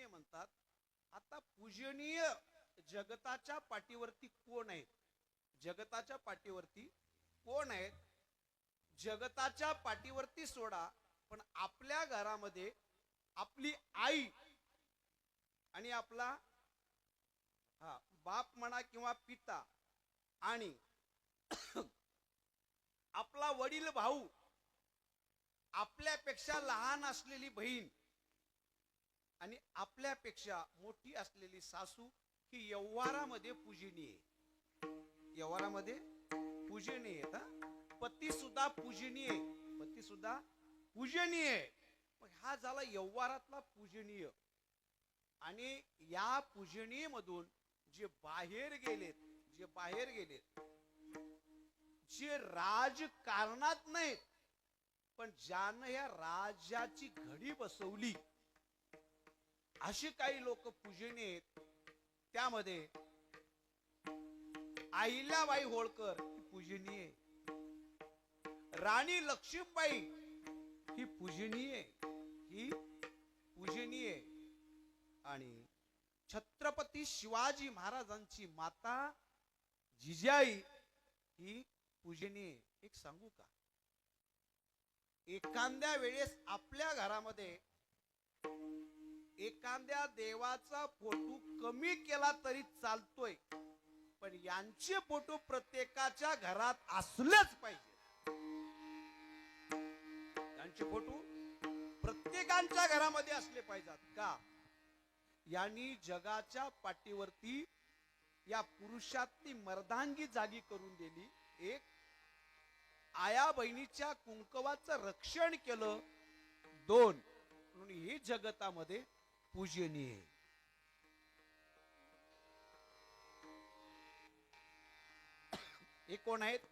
पूजनीय म्हणतात. आता पूजनीय जगताच्या पाठीवरती कोण आहेत? जगताच्या पाठीवरती कोण आहेत? जगताच्या पाठीवरती सोडा पण आपल्या घरामध्ये आपली आई आणि आपला हा बाप म्हणा किंवा पिता आणि आपला वडील भाऊ आपल्यापेक्षा लहान असलेली बहीण आणि आपल्यापेक्षा मोठी असलेली सासू ही व्यवहारामध्ये पूजनीय आहे. व्यवहारामध्ये पूजनीय हा पती सुद्धा पूजनीय आहे. पती सुद्धा पूजनीय आहे. मग हा झाला व्यवहारातला पूजनीय आणि या पूजनीय मधून जे बाहेर गेलेत जे बाहेर गेलेत जे राजकारणात नाहीत पण ज्यानं या राजाची घडी बसवली अशी काही लोक पूजनी आहेत त्यामध्ये अहिल्याबाई होळकर ही पूजनीय आहे. राणी लक्ष्मीबाई ही पूजनीय आहे. ही पूजनीय आहे. आणि छत्रपती शिवाजी महाराजांची माता जिजाई ही पूजनीय एक सांगू का एखाद्या वेळेस आपल्या घरामध्ये एखाद्या देवाचा फोटो कमी केला तरी चालतोय पण यांचे फोटो प्रत्येकाच्या घरात असलेच पाहिजे. यांचे फोटो प्रत्येकांच्या घरामध्ये असले पाहिजेत का? यांनी जगाच्या पाठीवरती या पुरुषातली मर्दांगी जागी करून दिली एक आया बहिणीच्या कुंकवाचं रक्षण केलं दोन म्हणून ही जगतामध्ये पूजनीय आहे. हे कोण आहेत